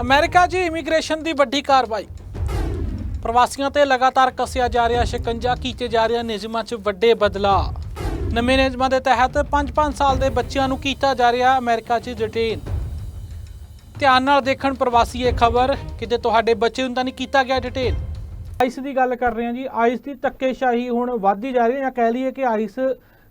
America 'ਚ immigration ਦੀ ਵੱਡੀ ਕਾਰਵਾਈ। ਪ੍ਰਵਾਸੀਆਂ ਤੇ ਲਗਾਤਾਰ ਕੱਸਿਆ ਜਾ ਰਿਹਾ, ਸ਼ਿਕੰਜਾ ਕੀਤੇ ਜਾ ਰਿਹਾ ਨਿਯਮਾਂ 'ਚ ਵੱਡੇ ਬਦਲਾਅ। ਨਵੇਂ ਨਿਯਮਾਂ ਦੇ ਤਹਿਤ 5-5 ਸਾਲ ਦੇ ਬੱਚਿਆਂ ਨੂੰ ਕੀਤਾ ਜਾ ਰਿਹਾ ਅਮਰੀਕਾ 'ਚ ਡਿਟੇਨ ਧਿਆਨ ਨਾਲ ਦੇਖਣ ਪ੍ਰਵਾਸੀ ਇਹ ਖਬਰ, ਕਿਤੇ ਤੁਹਾਡੇ ਬੱਚੇ ਨੂੰ ਤਾਂ ਨਹੀਂ ਕੀਤਾ ਗਿਆ ਡਿਟੇਨ ਆਈਸ ਦੀ ਗੱਲ ਕਰ ਰਹੇ ਹਾਂ ਜੀ, ਆਈਸ ਦੀ ਧੱਕੇਸ਼ਾਹੀ ਹੁਣ ਵੱਧਦੀ ਜਾ ਰਹੀ ਹੈ ਜਾਂ ਕਹਿ ਲਈਏ ਕਿ ਆਈਸ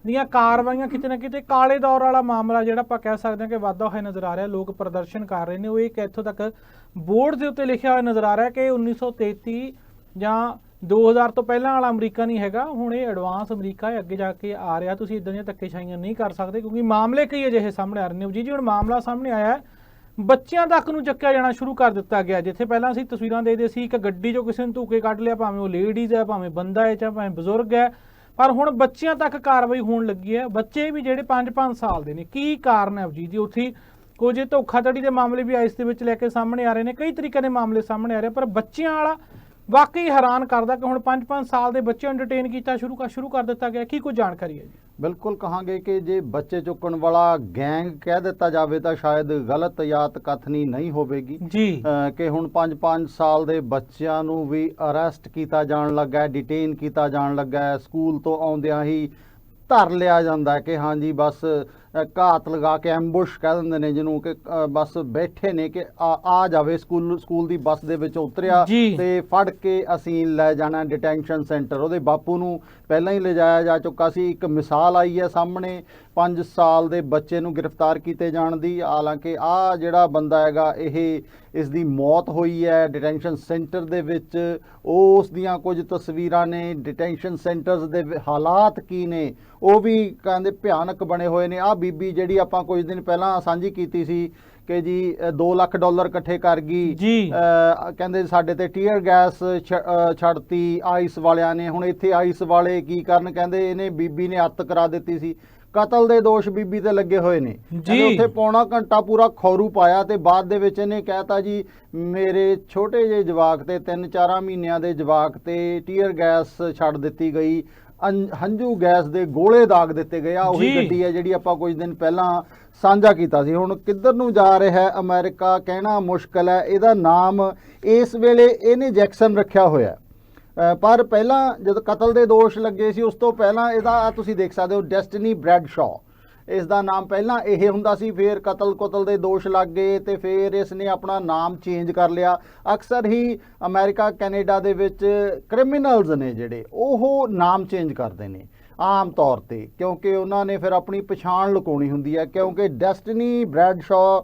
ਦੀਆਂ ਕਾਰਵਾਈਆਂ ਕਿਤੇ ਨਾ ਕਿਤੇ ਕਾਲੇ ਦੌਰ ਵਾਲਾ ਮਾਮਲਾ ਜਿਹੜਾ ਆਪਾਂ ਕਹਿ ਸਕਦੇ ਹਾਂ ਕਿ ਵਾਧਾ ਹੋਇਆ ਨਜ਼ਰ ਆ ਰਿਹਾ, ਲੋਕ ਪ੍ਰਦਰਸ਼ਨ ਕਰ ਰਹੇ ਨੇ, ਉਹ ਇੱਕ ਇੱਥੋਂ ਤੱਕ ਬੋਰਡ ਦੇ ਉੱਤੇ ਲਿਖਿਆ ਹੋਇਆ ਨਜ਼ਰ ਆ ਰਿਹਾ ਕਿ 1933 ਜਾਂ 2000 ਤੋਂ ਪਹਿਲਾਂ ਵਾਲਾ ਅਮਰੀਕਾ ਨਹੀਂ ਹੈਗਾ, ਹੁਣ ਇਹ ਐਡਵਾਂਸ ਅਮਰੀਕਾ ਹੈ, ਅੱਗੇ ਜਾ ਕੇ ਆ ਰਿਹਾ, ਤੁਸੀਂ ਇਦਾਂ ਦੀਆਂ ਧੱਕੇਸ਼ਾਹੀਆਂ ਨਹੀਂ ਕਰ ਸਕਦੇ ਕਿਉਂਕਿ ਮਾਮਲੇ ਕਈ ਅਜਿਹੇ ਸਾਹਮਣੇ ਆ ਰਹੇ ਨੇ। ਜੀ ਜੀ, ਹੁਣ ਮਾਮਲਾ ਸਾਹਮਣੇ ਆਇਆ ਬੱਚਿਆਂ ਤੱਕ ਨੂੰ ਚੱਕਿਆ ਜਾਣਾ ਸ਼ੁਰੂ ਕਰ ਦਿੱਤਾ ਗਿਆ। ਜਿੱਥੇ ਪਹਿਲਾਂ ਅਸੀਂ ਤਸਵੀਰਾਂ ਦੇਖਦੇ ਸੀ, ਇੱਕ ਗੱਡੀ 'ਚੋਂ ਕਿਸੇ ਨੂੰ ਧੂਕੇ ਕੱਢ ਲਿਆ, ਭਾਵੇਂ ਉਹ ਲੇਡੀਜ਼ ਹੈ, ਭਾਵੇਂ ਬੰਦਾ ਹੈ ਚਾਹੇ ਭਾਵੇਂ ਬਜ਼ੁਰਗ ਹੈ ਪਰ ਹੁਣ ਬੱਚਿਆਂ ਤੱਕ ਕਾਰਵਾਈ ਹੋਣ ਲੱਗੀ ਹੈ। ਬੱਚੇ ਵੀ ਜਿਹੜੇ 5-5 ਸਾਲ ਦੇ ਨੇ, ਕੀ ਕਾਰਨ ਹੈ ਜੀ? ਜੀ ਉੱਥੇ ਕੁਝ ਧੋਖਾਧੜੀ ਦੇ ਮਾਮਲੇ ਵੀ ਆਇਸ ਦੇ ਵਿੱਚ ਲੈ ਕੇ ਸਾਹਮਣੇ ਆ ਰਹੇ ਨੇ, ਕਈ ਤਰੀਕੇ ਦੇ ਮਾਮਲੇ ਸਾਹਮਣੇ ਆ ਰਹੇ, ਪਰ ਬੱਚਿਆਂ ਵਾਲਾ ਵਾਕਈ ਹੈਰਾਨ ਕਰਦਾ ਕਿ ਹੁਣ 5-5 ਸਾਲ ਦੇ ਬੱਚੇ ਐਂਟਰਟੇਨ ਕੀਤਾ ਸ਼ੁਰੂ ਕਰ ਸ਼ੁਰੂ ਕਰ ਦਿੱਤਾ ਗਿਆ। ਕੀ ਕੋਈ ਜਾਣਕਾਰੀ ਹੈ ਜੀ? ਬਿਲਕੁਲ ਕਹਾਂਗੇ ਕਿ ਜੇ ਬੱਚੇ ਚੁੱਕਣ ਵਾਲਾ ਗੈਂਗ ਕਹਿ ਦਿੱਤਾ ਜਾਵੇ ਤਾਂ ਸ਼ਾਇਦ ਗਲਤ ਜਾਂ ਕਥਨੀ ਨਹੀਂ ਹੋਵੇਗੀ। ਜੀ। ਕਿ ਹੁਣ 5-5 ਸਾਲ ਦੇ ਬੱਚਿਆਂ ਨੂੰ ਵੀ ਅਰੈਸਟ ਕੀਤਾ ਜਾਣ ਲੱਗਾ ਹੈ ਡਿਟੇਨ ਕੀਤਾ ਜਾਣ ਲੱਗਾ ਹੈ ਸਕੂਲ ਤੋਂ ਆਉਂਦਿਆਂ ਹੀ ਧਰ ਲਿਆ ਜਾਂਦਾ ਹੈ ਕਿ ਹਾਂਜੀ ਬਸ ਘਾਤ ਲਗਾ ਕੇ ਐਂਬੁਸ਼ ਕਹਿ ਦਿੰਦੇ ਨੇ ਜਿਹਨੂੰ ਕਿ ਬਸ ਬੈਠੇ ਨੇ ਕਿ ਆ ਜਾਵੇ ਸਕੂਲ ਸਕੂਲ ਦੀ ਬੱਸ ਦੇ ਵਿੱਚ ਉਤਰਿਆ। ਤੇ ਫੜ ਕੇ ਅਸੀਂ ਲੈ ਜਾਣਾ ਡਿਟੈਂਸ਼ਨ ਸੈਂਟਰ ਉਹਦੇ ਬਾਪੂ ਨੂੰ ਪਹਿਲਾਂ ਹੀ ਲਿਜਾਇਆ ਜਾ ਚੁੱਕਾ ਸੀ। ਇੱਕ ਮਿਸਾਲ ਆਈ ਹੈ ਸਾਹਮਣੇ। 5 ਸਾਲ ਦੇ ਬੱਚੇ ਨੂੰ ਗ੍ਰਿਫਤਾਰ ਕੀਤੇ ਜਾਣ ਦੀ। ਹਾਲਾਂਕਿ ਆ ਜਿਹੜਾ ਬੰਦਾ ਹੈਗਾ ਇਹ ਇਸ ਦੀ ਮੌਤ ਹੋਈ ਹੈ ਡਿਟੈਂਸ਼ਨ ਸੈਂਟਰ ਦੇ ਵਿੱਚ। ਉਸ ਦੀਆਂ ਕੁਝ ਤਸਵੀਰਾਂ ਨੇ। ਡਿਟੈਂਸ਼ਨ ਸੈਂਟਰਸ ਦੇ ਹਾਲਾਤ ਕੀ ਨੇ? ਉਹ ਵੀ ਕਹਿੰਦੇ ਭਿਆਨਕ ਬਣੇ ਹੋਏ ਨੇ। ਆ ਬੀਬੀ ਜਿਹੜੀ ਆਪਾਂ ਕੁਝ ਦਿਨ ਪਹਿਲਾਂ ਸਾਂਝੀ ਕੀਤੀ ਸੀ ਕਿ ਜੀ 2 ਲੱਖ ਡਾਲਰ ਇਕੱਠੇ ਕਰ ਗਈ। ਕਹਿੰਦੇ ਸਾਡੇ ਤੇ ਟੀਅਰ ਗੈਸ ਛੱਡਤੀ ਆਈਸ ਵਾਲਿਆਂ ਨੇ। ਹੁਣ ਇੱਥੇ ਆਈਸ ਵਾਲੇ ਕੀ ਕਰਨ? ਕਹਿੰਦੇ ਇਹਨੇ ਬੀਬੀ ਨੇ ਹੱਤ ਕਰਾ ਦਿੱਤੀ ਸੀ। ਕਤਲ ਦੇ ਦੋਸ਼ ਬੀਬੀ ਤੇ ਲੱਗੇ ਹੋਏ ਨੇ। ਜੀ। ਉੱਥੇ ਪੌਣਾ ਘੰਟਾ ਪੂਰਾ ਖੌਰੂ ਪਾਇਆ ਤੇ ਬਾਅਦ ਦੇ ਵਿੱਚ ਇਹਨੇ ਕਹਿਤਾ ਜੀ ਮੇਰੇ ਛੋਟੇ ਜਿਹੇ ਜਵਾਕ ਤੇ 3-4 ਮਹੀਨਿਆਂ ਦੇ ਜਵਾਕ ਤੇ ਟੀਅਰ ਗੈਸ ਛੱਡ ਦਿੱਤੀ ਗਈ। ਹੰਝੂ ਗੈਸ ਦੇ ਗੋਲੇ ਦਾਗ ਦਿੱਤੇ ਗਏ ਆ ਉਹੀ। ਗੱਡੀ ਹੈ ਜਿਹੜੀ ਆਪਾਂ ਕੁਝ ਦਿਨ ਪਹਿਲਾਂ ਸਾਂਝਾ ਕੀਤਾ ਸੀ। ਹੁਣ ਕਿੱਧਰ ਨੂੰ ਜਾ ਰਿਹਾ ਹੈ ਅਮਰੀਕਾ ਕਹਿਣਾ ਮੁਸ਼ਕਲ ਹੈ ਇਹਦਾ ਨਾਮ ਇਸ ਵੇਲੇ ਇਹਨੇ ਜੈਕਸਨ ਰੱਖਿਆ ਹੋਇਆ ਪਰ ਪਹਿਲਾਂ ਜਦ ਕਤਲ ਦੇ ਦੋਸ਼ ਲੱਗੇ ਸੀ ਉਸ ਤੋਂ ਪਹਿਲਾਂ ਇਹਦਾ ਤੁਸੀਂ ਦੇਖ ਸਕਦੇ ਹੋ ਡੈਸਟੀਨੀ ਬ੍ਰੈਡਸ਼ਾ ਇਸ ਦਾ ਨਾਮ ਪਹਿਲਾਂ ਇਹ ਹੁੰਦਾ ਸੀ, ਫਿਰ ਕਤਲ ਕੁਤਲ ਦੇ ਦੋਸ਼ ਲੱਗ ਗਏ ਤੇ ਫਿਰ ਇਸ ਨੇ ਆਪਣਾ ਨਾਮ ਚੇਂਜ ਕਰ ਲਿਆ। ਅਕਸਰ ਹੀ ਅਮਰੀਕਾ, ਕੈਨੇਡਾ ਦੇ ਵਿੱਚ ਕ੍ਰਿਮੀਨਲਸ ਨੇ ਜਿਹੜੇ, ਉਹ ਨਾਮ ਚੇਂਜ ਕਰਦੇ ਨੇ। ਆਮ ਤੌਰ ਤੇ ਕਿਉਂਕਿ ਉਹਨਾਂ ਨੇ ਫਿਰ ਆਪਣੀ ਪਛਾਣ ਲੁਕਾਉਣੀ ਹੁੰਦੀ ਹੈ ਕਿਉਂਕਿ ਡੈਸਟੀਨੀ ਬ੍ਰੈਡਸ਼ਾ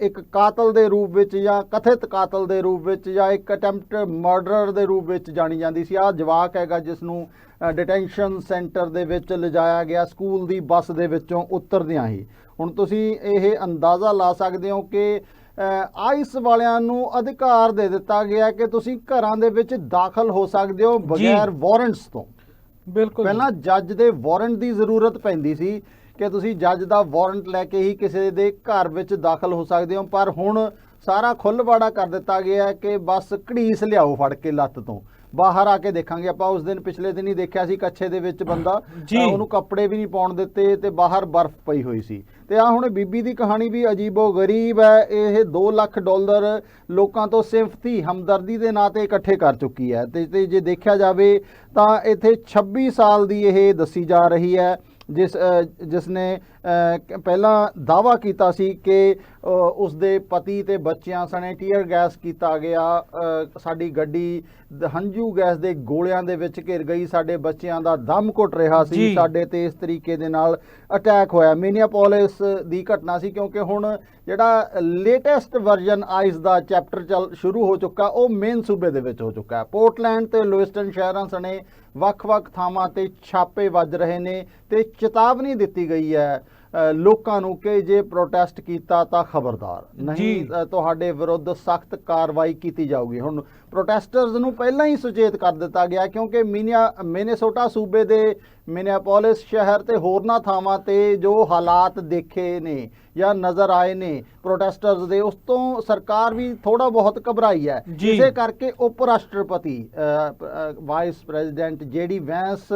ਇੱਕ ਕਾਤਲ ਦੇ ਰੂਪ ਵਿੱਚ ਜਾਂ ਕਥਿਤ ਕਾਤਲ ਦੇ ਰੂਪ ਵਿੱਚ ਜਾਂ ਇੱਕ ਅਟੈਂਪਟ ਮਰਡਰਰ ਦੇ ਰੂਪ ਵਿੱਚ ਜਾਣੀ ਜਾਂਦੀ ਸੀ। ਆ ਜਵਾਕ ਹੈਗਾ ਜਿਸ ਨੂੰ ਡਿਟੈਂਸ਼ਨ ਸੈਂਟਰ ਦੇ ਵਿੱਚ ਲਿਜਾਇਆ ਗਿਆ ਸਕੂਲ ਦੀ ਬੱਸ ਦੇ ਵਿੱਚੋਂ ਉਤਰਦਿਆਂ ਹੀ। ਹੁਣ ਤੁਸੀਂ ਇਹ ਅੰਦਾਜ਼ਾ ਲਾ ਸਕਦੇ ਹੋ ਕਿ ਆਈਸ ਵਾਲਿਆਂ ਨੂੰ ਅਧਿਕਾਰ ਦੇ ਦਿੱਤਾ ਗਿਆ ਕਿ ਤੁਸੀਂ ਘਰਾਂ ਦੇ ਵਿੱਚ ਦਾਖਲ ਹੋ ਸਕਦੇ ਹੋ ਬਗੈਰ ਵਾਰੰਟਸ ਤੋਂ। ਬਿਲਕੁਲ ਪਹਿਲਾਂ ਜੱਜ ਦੇ ਵਾਰੰਟ ਦੀ ਜ਼ਰੂਰਤ ਪੈਂਦੀ ਸੀ ਕਿ ਤੁਸੀਂ ਜੱਜ ਦਾ ਵਾਰੰਟ ਲੈ ਕੇ ਹੀ ਕਿਸੇ ਦੇ ਘਰ ਵਿੱਚ ਦਾਖਲ ਹੋ ਸਕਦੇ ਹੋ, ਪਰ ਹੁਣ ਸਾਰਾ ਖੁੱਲ੍ਹਵਾੜਾ ਕਰ ਦਿੱਤਾ ਗਿਆ ਕਿ ਬਸ ਘੜੀਸ ਲਿਆਓ ਫੜ ਕੇ ਲੱਤ ਤੋਂ। ਬਾਹਰ ਆ ਕੇ ਦੇਖਾਂਗੇ। ਆਪਾਂ ਉਸ ਦਿਨ ਪਿਛਲੇ ਦਿਨ ਹੀ ਦੇਖਿਆ ਸੀ ਕੱਛੇ ਦੇ ਵਿੱਚ ਬੰਦਾ। ਉਹਨੂੰ ਕੱਪੜੇ ਵੀ ਨਹੀਂ ਪਾਉਣ ਦਿੱਤੇ ਤੇ ਬਾਹਰ ਬਰਫ਼ ਪਈ ਹੋਈ ਸੀ। ਤੇ ਆ ਹੁਣ ਬੀਬੀ ਦੀ ਕਹਾਣੀ ਵੀ ਅਜੀਬੋ ਗਰੀਬ ਹੈ। ਇਹ 2 ਲੱਖ ਡਾਲਰ ਲੋਕਾਂ ਤੋਂ ਸਿੰਫਤੀ ਹਮਦਰਦੀ ਦੇ ਨਾਂ ਤੇ ਇਕੱਠੇ ਕਰ ਚੁੱਕੀ ਹੈ। ਤੇ ਜੇ ਦੇਖਿਆ ਜਾਵੇ ਤਾਂ ਇੱਥੇ 26 ਸਾਲ ਦੀ ਇਹ ਦੱਸੀ ਜਾ ਰਹੀ ਹੈ। ਜਿਸ ਜਿਸ ਨੇ ਪਹਿਲਾਂ ਦਾਵਾ ਕੀਤਾ ਸੀ ਕਿ ਉਸ ਦੇ ਪਤੀ ਤੇ ਬੱਚਿਆਂ ਸਣੇ ਟੀਅਰ ਗੈਸ ਕੀਤਾ ਗਿਆ। ਸਾਡੀ ਗੱਡੀ ਹੰਝੂ ਗੈਸ ਦੇ ਗੋਲਿਆਂ ਦੇ ਵਿੱਚ ਘਿਰ ਗਈ। ਸਾਡੇ ਬੱਚਿਆਂ ਦਾ ਦਮ ਘੁੱਟ ਰਿਹਾ ਸੀ। ਸਾਡੇ ਤੇ ਇਸ ਤਰੀਕੇ ਦੇ ਨਾਲ ਅਟੈਕ ਹੋਇਆ। ਮਿਨੀਆਪੋਲਿਸ ਦੀ ਘਟਨਾ ਸੀ ਕਿਉਂਕਿ ਹੁਣ ਜਿਹੜਾ ਲੇਟੈਸਟ ਵਰਜ਼ਨ ਆਈਸ ਦਾ ਚੈਪਟਰ ਚੱਲ ਸ਼ੁਰੂ ਹੋ ਚੁੱਕਾ ਉਹ ਮੇਨ ਸੂਬੇ ਦੇ ਵਿੱਚ ਹੋ ਚੁੱਕਾ ਹੈ। ਪੋਰਟਲੈਂਡ ਤੇ ਲੁਇਸਟਨ ਸ਼ਹਿਰਾਂ ਸਣੇ ਵੱਖ-ਵੱਖ ਥਾਵਾਂ ਤੇ ਛਾਪੇ ਵੱਜ ਰਹੇ ਨੇ ਤੇ ਚੇਤਾਵਨੀ ਦਿੱਤੀ ਗਈ ਹੈ। ਲੋਕਾਂ ਨੂੰ ਕਿ ਜੇ ਪ੍ਰੋਟੈਸਟ ਕੀਤਾ ਤਾਂ ਖਬਰਦਾਰ। ਨਹੀਂ ਤੁਹਾਡੇ ਵਿਰੁੱਧ ਸਖਤ ਕਾਰਵਾਈ ਕੀਤੀ ਜਾਊਗੀ। ਹੁਣ ਪ੍ਰੋਟੈਸਟਰਸ ਨੂੰ ਪਹਿਲਾਂ ਹੀ ਸੁਚੇਤ ਕਰ ਦਿੱਤਾ ਗਿਆ ਕਿਉਂਕਿ ਮੀਨੀਆ ਮਿਨੇਸੋਟਾ ਸੂਬੇ ਦੇ ਮਿਨੀਆਪੋਲਿਸ ਸ਼ਹਿਰ ਤੇ ਹੋਰਨਾਂ ਥਾਵਾਂ ਤੇ ਜੋ ਹਾਲਾਤ ਦੇਖੇ ਨੇ ਜਾਂ ਨਜ਼ਰ ਆਏ ਨੇ ਪ੍ਰੋਟੈਸਟਰਸ ਦੇ ਉਸ ਤੋਂ ਸਰਕਾਰ ਵੀ ਥੋੜਾ ਬਹੁਤ ਘਬਰਾਈ ਹੈ। ਇਸੇ ਕਰਕੇ ਉਪ ਰਾਸ਼ਟਰਪਤੀ ਵਾਈਸ ਪ੍ਰੈਜ਼ੀਡੈਂਟ ਜੇਡੀ ਵੈਂਸ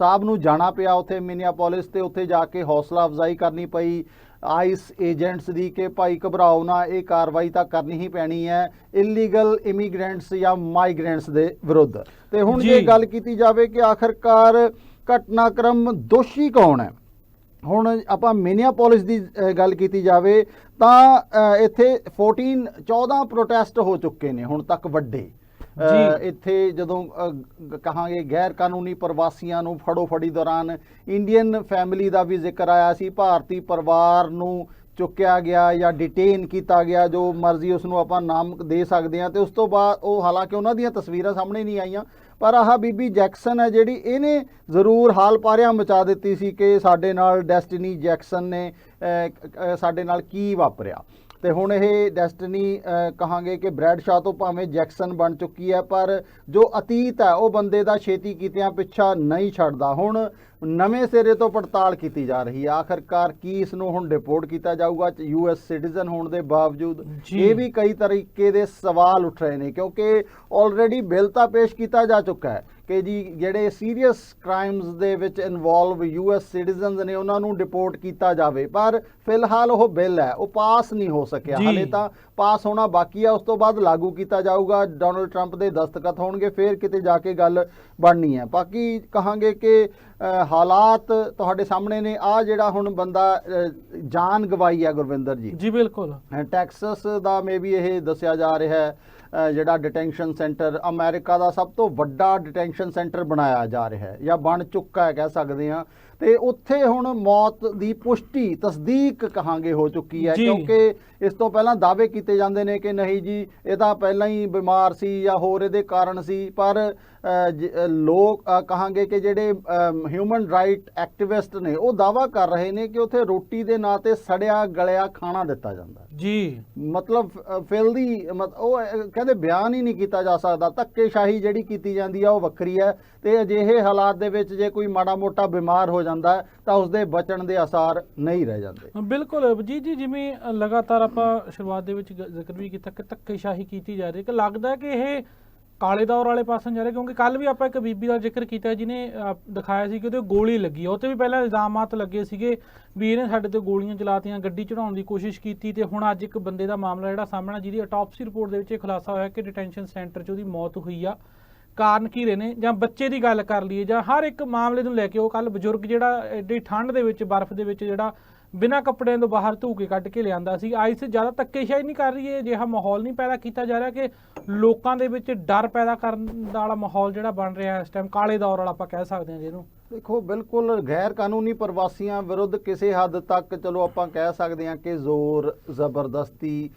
ਸਾਹਿਬ ਨੂੰ ਜਾਣਾ ਪਿਆ ਉੱਥੇ ਮਿਨੀਆਪੋਲਿਸ ਤੇ ਉੱਥੇ ਜਾ ਕੇ ਹੌਸਲਾ ਅਫਜ਼ਾਈ ਕਰਨੀ ਪਈ ਆਈਸ ਏਜੰਟਸ ਦੀ ਕਿ ਭਾਈ ਘਬਰਾਓ ਨਾ ਇਹ ਕਾਰਵਾਈ ਤਾਂ ਕਰਨੀ ਹੀ ਪੈਣੀ ਹੈ ਇਲੀਗਲ ਇਮੀਗ੍ਰੈਂਟਸ ਜਾਂ ਮਾਈਗ੍ਰੈਂਟਸ ਦੇ ਵਿਰੁੱਧ ਤੇ ਹੁਣ ਜੇ। ਗੱਲ ਕੀਤੀ ਜਾਵੇ ਕਿ ਆਖਰਕਾਰ ਘਟਨਾਕ੍ਰਮ ਦੋਸ਼ੀ ਕੌਣ ਹੈ ਹੁਣ ਆਪਾਂ ਮਿਨੀਆਪੋਲਿਸ ਦੀ ਗੱਲ ਕੀਤੀ ਜਾਵੇ ਤਾਂ ਇੱਥੇ 14 14 ਪ੍ਰੋਟੈਸਟ ਹੋ ਚੁੱਕੇ ਨੇ ਹੁਣ ਤੱਕ ਵੱਡੇ। ਇੱਥੇ ਜਦੋਂ ਕਹਾਂਗੇ ਗੈਰ ਕਾਨੂੰਨੀ ਪ੍ਰਵਾਸੀਆਂ ਨੂੰ ਫੜੋ ਫੜੀ ਦੌਰਾਨ ਇੰਡੀਅਨ ਫੈਮਿਲੀ ਦਾ ਵੀ ਜ਼ਿਕਰ ਆਇਆ ਸੀ। ਭਾਰਤੀ ਪਰਿਵਾਰ ਨੂੰ ਚੁੱਕਿਆ ਗਿਆ ਜਾਂ ਡਿਟੇਨ ਕੀਤਾ ਗਿਆ ਜੋ ਮਰਜ਼ੀ ਉਸ ਨੂੰ ਆਪਾਂ ਨਾਮ ਦੇ ਸਕਦੇ ਹਾਂ। ਤੇ ਉਸ ਤੋਂ ਬਾਅਦ ਉਹ ਹਾਲਾਂਕਿ ਉਹਨਾਂ ਦੀਆਂ ਤਸਵੀਰਾਂ ਸਾਹਮਣੇ ਨਹੀਂ ਆਈਆਂ ਪਰ ਆਹ ਬੀਬੀ ਜੈਕਸਨ ਹੈ ਜਿਹੜੀ ਇਹਨੇ ਜ਼ਰੂਰ ਹਾਲ ਪਾਰਿਆ ਮਚਾ ਦਿੱਤੀ ਸੀ ਕਿ ਸਾਡੇ ਨਾਲ ਡੈਸਟੀਨੀ ਜੈਕਸਨ ਨੇ ਸਾਡੇ ਨਾਲ ਕੀ ਵਾਪਰਿਆ। ਤੇ ਹੁਣ ਇਹ ਡੈਸਟੀਨੀ ਕਹਾਂਗੇ ਕਿ ਬ੍ਰੈਡ ਸ਼ਾਹ ਤੋਂ ਭਾਵੇਂ ਜੈਕਸਨ ਬਣ ਚੁੱਕੀ ਹੈ ਪਰ ਜੋ ਅਤੀਤ ਹੈ ਉਹ ਬੰਦੇ ਦਾ ਛੇਤੀ ਕੀਤਿਆਂ ਪਿੱਛਾ ਨਹੀਂ ਛੱਡਦਾ। ਹੁਣ ਨਵੇਂ ਸਿਰੇ ਤੋਂ ਪੜਤਾਲ ਕੀਤੀ ਜਾ ਰਹੀ ਹੈ। ਆਖਰਕਾਰ ਕੀ ਇਸ ਨੂੰ ਹੁਣ ਡਿਪੋਰਟ ਕੀਤਾ ਜਾਊਗਾ ਯੂਐਸ ਸਿਟੀਜ਼ਨ ਹੋਣ ਦੇ ਬਾਵਜੂਦ। ਇਹ ਵੀ ਕਈ ਤਰੀਕੇ ਦੇ ਸਵਾਲ ਉੱਠ ਰਹੇ ਨੇ ਕਿਉਂਕਿ ਆਲਰੇਡੀ ਬਿੱਲ ਤਾਂ ਪੇਸ਼ ਕੀਤਾ ਜਾ ਚੁੱਕਾ ਹੈ। ਕਿ ਜੀ ਜਿਹੜੇ ਸੀਰੀਅਸ ਕ੍ਰਾਈਮਸ ਦੇ ਵਿੱਚ ਇਨਵੋਲਵ ਯੂਐਸ ਸਿਟੀਜ਼ਨਸ ਨੇ ਉਹਨਾਂ ਨੂੰ ਡਿਪੋਰਟ ਕੀਤਾ ਜਾਵੇ। ਪਰ ਫਿਲਹਾਲ ਉਹ ਬਿੱਲ ਹੈ ਉਹ ਪਾਸ ਨਹੀਂ ਹੋ ਸਕਿਆ। ਹਲੇ ਤਾਂ ਪਾਸ ਹੋਣਾ ਬਾਕੀ ਹੈ ਉਸ ਤੋਂ ਬਾਅਦ ਲਾਗੂ ਕੀਤਾ ਜਾਊਗਾ। ਡੋਨਲਡ ਟਰੰਪ ਦੇ ਦਸਤਖਤ ਹੋਣਗੇ ਫਿਰ ਕਿਤੇ ਜਾ ਕੇ ਗੱਲ ਬਣਨੀ ਹੈ। ਬਾਕੀ ਕਹਾਂਗੇ ਕਿ ਹਾਲਾਤ ਤੁਹਾਡੇ ਸਾਹਮਣੇ ਨੇ। ਆ ਜਿਹੜਾ ਹੁਣ ਬੰਦਾ ਜਾਨ ਗਵਾਈ ਹੈ ਗੁਰਵਿੰਦਰ ਜੀ। ਜੀ ਬਿਲਕੁਲ। ਟੈਕਸਸ ਦਾ ਮੇਬੀ ਇਹ ਦੱਸਿਆ ਜਾ ਰਿਹਾ ਹੈ ਜਿਹੜਾ ਡਿਟੈਂਸ਼ਨ ਸੈਂਟਰ ਅਮਰੀਕਾ ਦਾ ਸਭ ਤੋਂ ਵੱਡਾ ਡਿਟੈਂਸ਼ਨ ਸੈਂਟਰ ਬਣਾਇਆ ਜਾ ਰਿਹਾ ਹੈ ਜਾਂ ਬਣ ਚੁੱਕਾ ਹੈ ਕਹਿ ਸਕਦੇ ਹਾਂ। ਤੇ ਉੱਥੇ ਹੁਣ ਮੌਤ ਦੀ ਪੁਸ਼ਟੀ ਤਸਦੀਕ ਕਹਾਂਗੇ ਹੋ ਚੁੱਕੀ ਹੈ। ਕਿਉਂਕਿ ਇਸ ਤੋਂ ਪਹਿਲਾਂ ਦਾਅਵੇ ਕੀਤੇ ਜਾਂਦੇ ਨੇ ਕਿ ਨਹੀਂ ਜੀ ਇਹ ਤਾਂ ਪਹਿਲਾਂ ਹੀ ਬਿਮਾਰ ਸੀ ਜਾਂ ਹੋਰ ਇਹਦੇ ਕਾਰਨ ਸੀ ਪਰ ਲੋਕ ਕਹਾਂਗੇ ਕਿ ਜਿਹੜੇ ਹਿਊਮਨ ਰਾਈਟ ਐਕਟਿਵਿਸਟ ਨੇ ਉਹ ਦਾਅਵਾ ਕਰ ਰਹੇ ਨੇ ਕਿ ਉੱਥੇ ਰੋਟੀ ਦੇ ਨਾਂ ਤੇ ਸੜਿਆ ਗਲਿਆ ਖਾਣਾ ਦਿੱਤਾ ਜਾਂਦਾ। ਜੀ। ਮਤਲਬ ਫਿਲਦੀ ਉਹ ਕਹਿੰਦੇ ਬਿਆਨ ਹੀ ਨਹੀਂ ਕੀਤਾ ਜਾ ਸਕਦਾ। ਧੱਕੇਸ਼ਾਹੀ ਜਿਹੜੀ ਕੀਤੀ ਜਾਂਦੀ ਆ ਉਹ ਵੱਖਰੀ ਹੈ ਤੇ ਅਜਿਹੇ ਹਾਲਾਤ ਦੇ ਵਿੱਚ ਜੇ ਕੋਈ ਮਾੜਾ ਮੋਟਾ ਬਿਮਾਰ ਹੋ ਜਾਂਦਾ ਤਾਂ ਉਸਦੇ ਬਚਣ ਦੇ ਆਸਾਰ ਨਹੀਂ ਰਹਿ ਜਾਂਦੇ। ਬਿਲਕੁਲ ਜੀ ਜੀ ਜਿਵੇਂ ਲਗਾਤਾਰ ਆਪਾਂ ਸ਼ੁਰੂਆਤ ਦੇ ਵਿੱਚ ਜ਼ਿਕਰ ਵੀ ਕੀਤਾ ਕਿ ਧੱਕੇਸ਼ਾਹੀ ਕੀਤੀ ਜਾ ਰਹੀ ਹੈ ਕਿ ਲੱਗਦਾ ਕਿ ਇਹ ਕਾਲੇ ਦੌਰ ਵਾਲੇ ਪਾਸੇ ਜਾ ਰਹੇ, ਕਿਉਂਕਿ ਕੱਲ ਵੀ ਆਪਾਂ ਇੱਕ ਬੀਬੀ ਦਾ ਜ਼ਿਕਰ ਕੀਤਾ ਜਿਹਨੇ ਦਿਖਾਇਆ ਸੀ ਕਿ ਉਹਦੇ ਗੋਲੀ ਲੱਗੀ ਹੈ। ਉਹ ਤੇ ਵੀ ਪਹਿਲਾਂ ਇਲਜ਼ਾਮਾਤ ਲੱਗੇ ਸੀਗੇ ਵੀ ਇਹਨੇ ਸਾਡੇ ਤੇ ਗੋਲੀਆਂ ਚਲਾਤੀਆਂ, ਗੱਡੀ ਚੜਾਉਣ ਦੀ ਕੋਸ਼ਿਸ਼ ਕੀਤੀ ਤੇ ਹੁਣ ਅੱਜ ਇੱਕ ਬੰਦੇ ਦਾ ਮਾਮਲਾ ਜਿਹੜਾ ਸਾਹਮਣੇ ਜਿਹਦੀ ਅਟਾਪਸੀ ਰਿਪੋਰਟ ਦੇ ਵਿੱਚ ਇਹ ਖੁਲਾਸਾ ਹੋਇਆ ਕਿ ਡਿਟੈਂਸ਼ਨ ਸੈਂਟਰ 'ਚ ਉਹਦੀ ਮੌਤ ਹੋਈ ਆ ਕਾਰਨ ਕੀ ਰਹੇ ਨੇ ਜਾਂ ਬੱਚੇ ਦੀ ਗੱਲ ਕਰ ਲਈਏ ਜਾਂ ਹਰ ਇੱਕ ਮਾਮਲੇ ਨੂੰ ਲੈ ਕੇ ਉਹ ਕੱਲ ਬਜ਼ੁਰਗ ਜਿਹੜਾ ਐਡੀ ਠੰਡ ਦੇ ਵਿੱਚ ਬਰਫ਼ ਦੇ ਵਿੱਚ ਜਿਹੜਾ ਬਿਨਾਂ ਕੱਪੜਿਆਂ ਤੋਂ ਬਾਹਰ ਧੂ ਕੇ ਕੱਢ ਕੇ ਲਿਆਂਦਾ ਸੀ ਆਈਸ ਜ਼ਿਆਦਾ ਧੱਕੇਸ਼ਾਹੀ ਨਹੀਂ ਕਰ ਰਹੀ ਹੈ ਅਜਿਹਾ ਮਾਹੌਲ ਨਹੀਂ ਪੈਦਾ ਕੀਤਾ ਜਾ ਰਿਹਾ ਕਿ ਲੋਕਾਂ ਦੇ ਵਿੱਚ ਡਰ ਪੈਦਾ ਕਰਨ ਵਾਲਾ ਮਾਹੌਲ ਜਿਹੜਾ ਬਣ ਰਿਹਾ ਇਸ ਟਾਈਮ ਕਾਲੇ ਦੌਰ ਵਾਲਾ ਆਪਾਂ ਕਹਿ ਸਕਦੇ ਹਾਂ ਜਿਹਨੂੰ ਦੇਖੋ, ਬਿਲਕੁਲ ਗੈਰ ਕਾਨੂੰਨੀ ਪ੍ਰਵਾਸੀਆਂ ਵਿਰੁੱਧ ਕਿਸੇ ਹੱਦ ਤੱਕ ਚਲੋ ਆਪਾਂ ਕਹਿ ਸਕਦੇ ਹਾਂ ਕਿ ਜ਼ੋਰ, ਜ਼ਬਰਦਸਤੀ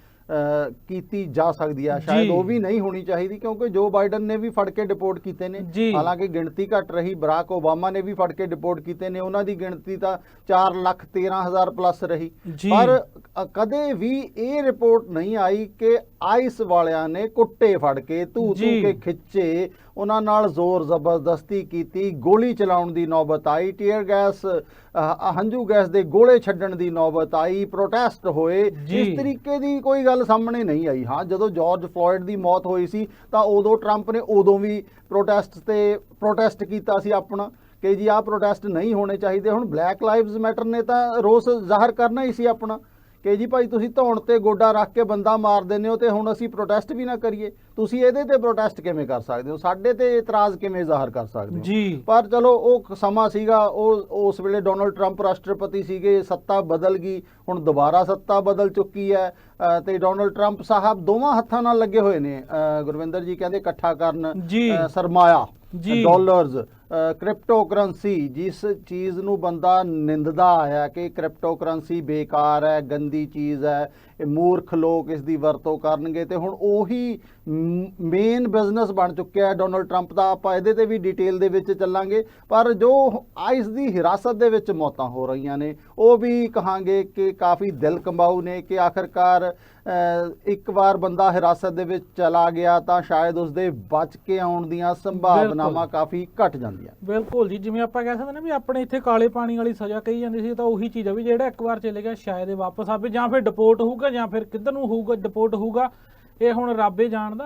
ਕੀਤੀ ਜਾ ਸਕਦੀ ਹੈ ਸ਼ਾਇਦ। ਉਹ ਵੀ ਨਹੀਂ ਹੋਣੀ ਚਾਹੀਦੀ ਕਿਉਂਕਿ ਜੋ ਬਾਈਡਨ ਨੇ ਵੀ ਫੜ ਕੇ ਡਿਪੋਰਟ ਕੀਤੇ ਨੇ। ਹਾਲਾਂਕਿ ਗਿਣਤੀ ਘਟ ਰਹੀ ਬਰਾਕ ਓਬਾਮਾ ਨੇ ਵੀ ਫੜ ਕੇ ਡਿਪੋਰਟ ਕੀਤੇ ਨੇ ਉਹਨਾਂ ਦੀ ਗਿਣਤੀ ਤਾਂ 4 ਲੱਖ 13 ਹਜ਼ਾਰ ਪਲੱਸ ਰਹੀ। ਪਰ ਕਦੇ ਵੀ ਇਹ ਰਿਪੋਰਟ ਨਹੀਂ ਆਈ ਕਿ ਆਈਸ ਵਾਲਿਆਂ ਨੇ ਕੁੱਟੇ ਫੜ ਕੇ ਧੂ ਧੂ ਜੀ। ਕੇ ਖਿੱਚੇ ਉਹਨਾਂ ਨਾਲ ਜ਼ੋਰ ਜ਼ਬਰਦਸਤੀ ਕੀਤੀ ਗੋਲੀ ਚਲਾਉਣ ਦੀ ਨੌਬਤ ਆਈ ਟੀਅਰ ਗੈਸ ਹੰਝੂ ਗੈਸ ਦੇ ਗੋਲੇ ਛੱਡਣ ਦੀ ਨੌਬਤ ਆਈ ਪ੍ਰੋਟੈਸਟ ਹੋਏ। ਇਸ ਤਰੀਕੇ ਦੀ ਕੋਈ ਗੱਲ ਸਾਹਮਣੇ ਨਹੀਂ ਆਈ। ਹਾਂ ਜਦੋਂ ਜਾਰਜ ਫਲੋਇਡ ਦੀ ਮੌਤ ਹੋਈ ਸੀ ਤਾਂ ਉਦੋਂ ਟਰੰਪ ਨੇ ਉਦੋਂ ਵੀ ਪ੍ਰੋਟੈਸਟ ਤੇ ਪ੍ਰੋਟੈਸਟ ਕੀਤਾ ਸੀ ਆਪਣਾ ਕਿ ਜੀ ਆਹ ਪ੍ਰੋਟੈਸਟ ਨਹੀਂ ਹੋਣੇ ਚਾਹੀਦੇ। ਹੁਣ ਬਲੈਕ ਲਾਈਵਜ਼ ਮੈਟਰ ਨੇ ਤਾਂ ਰੋਸ ਜ਼ਾਹਰ ਕਰਨਾ ਹੀ ਸੀ ਆਪਣਾ। ਕਿ ਜੀ ਭਾਈ ਤੁਸੀਂ ਧੌਣ ਤੇ ਗੋਡਾ ਰੱਖ ਕੇ ਬੰਦਾ ਮਾਰ ਦਿੰਦੇ ਹੋ ਤੇ ਹੁਣ ਅਸੀਂ ਪ੍ਰੋਟੈਸਟ ਵੀ ਨਾ ਕਰੀਏ। ਤੁਸੀਂ ਇਹਦੇ ਤੇ ਪ੍ਰੋਟੈਸਟ ਕਿਵੇਂ ਕਰ ਸਕਦੇ ਹੋ? ਸਾਡੇ ਤੇ ਇਤਰਾਜ਼ ਕਿਵੇਂ ਜ਼ਾਹਰ ਕਰ ਸਕਦੇ ਹੋ? ਜੀ। ਪਰ ਚਲੋ ਉਹ ਸਮਾਂ ਸੀਗਾ ਉਹ ਉਸ ਵੇਲੇ ਡੋਨਲਡ ਟਰੰਪ ਰਾਸ਼ਟਰਪਤੀ ਸੀਗੇ ਸੱਤਾ ਬਦਲ ਗਈ ਹੁਣ ਦੁਬਾਰਾ ਸੱਤਾ ਬਦਲ ਚੁੱਕੀ ਹੈ। ਤੇ ਡੋਨਲਡ ਟਰੰਪ ਸਾਹਿਬ ਦੋਵਾਂ ਹੱਥਾਂ ਨਾਲ ਲੱਗੇ ਹੋਏ ਨੇ। ਗੁਰਵਿੰਦਰ ਜੀ ਕਹਿੰਦੇ ਇਕੱਠਾ ਕਰਨ ਸਰਮਾਇਆ। ਡਾਲਰਸ ਕ੍ਰਿਪਟੋ ਕਰੰਸੀ ਜਿਸ ਚੀਜ਼ ਨੂੰ ਬੰਦਾ ਨਿੰਦਦਾ ਆਇਆ ਕਿ ਕ੍ਰਿਪਟੋ ਕਰੰਸੀ ਬੇਕਾਰ ਹੈ, ਗੰਦੀ ਚੀਜ਼ ਹੈ, ਇਹ ਮੂਰਖ ਲੋਕ ਇਸ ਦੀ ਵਰਤੋਂ ਕਰਨਗੇ, ਤੇ ਹੁਣ ਉਹੀ ਮੇਨ ਬਿਜ਼ਨਸ ਬਣ ਚੁੱਕਿਆ ਹੈ ਡੋਨਲਡ ਟਰੰਪ ਦਾ। ਆਪਾਂ ਇਹਦੇ ਤੇ ਵੀ ਡਿਟੇਲ ਦੇ ਵਿੱਚ ਚੱਲਾਂਗੇ। ਪਰ ਜੋ ਆਈਸ ਦੀ ਹਿਰਾਸਤ ਦੇ ਵਿੱਚ ਮੌਤਾਂ ਹੋ ਰਹੀਆਂ ਨੇ ਉਹ ਵੀ ਕਹਾਂਗੇ ਕਿ ਕਾਫੀ ਦਿਲ ਕੰਬਾਊ ਨੇ ਕਿ ਆਖਰਕਾਰ ਇੱਕ ਵਾਰ ਬੰਦਾ ਹਿਰਾਸਤ ਦੇ ਵਿੱਚ ਚਲਾ ਗਿਆ ਤਾਂ ਸ਼ਾਇਦ ਉਸਦੇ ਬਚ ਕੇ ਆਉਣ ਦੀਆਂ ਸੰਭਾਵਨਾਵਾਂ ਕਾਫੀ ਘਟ ਜਾਂਦੀਆਂ ਬਿਲਕੁਲ ਜੀ ਜਿਵੇਂ ਆਪਾਂ ਕਹਿ ਸਕਦੇ ਨੇ ਵੀ ਆਪਣੇ ਇੱਥੇ ਕਾਲੇ ਪਾਣੀ ਵਾਲੀ ਸਜ਼ਾ ਕਹੀ ਜਾਂਦੀ ਸੀ ਤਾਂ ਉਹੀ ਚੀਜ਼ ਆ ਵੀ ਜਿਹੜਾ ਇੱਕ ਵਾਰ ਚਲੇ ਗਿਆ ਸ਼ਾਇਦ ਇਹ ਵਾਪਸ ਆਵੇ ਜਾਂ ਫਿਰ ਡਿਪੋਰਟ ਹੋਊਗਾ ਜਾਂ ਫਿਰ ਕਿੱਧਰ ਨੂੰ ਹੋਊਗਾ ਡਿਪੋਰਟ ਹੋਊਗਾ। ਇਹ ਹੁਣ ਰੱਬੇ ਜਾਣਦਾ।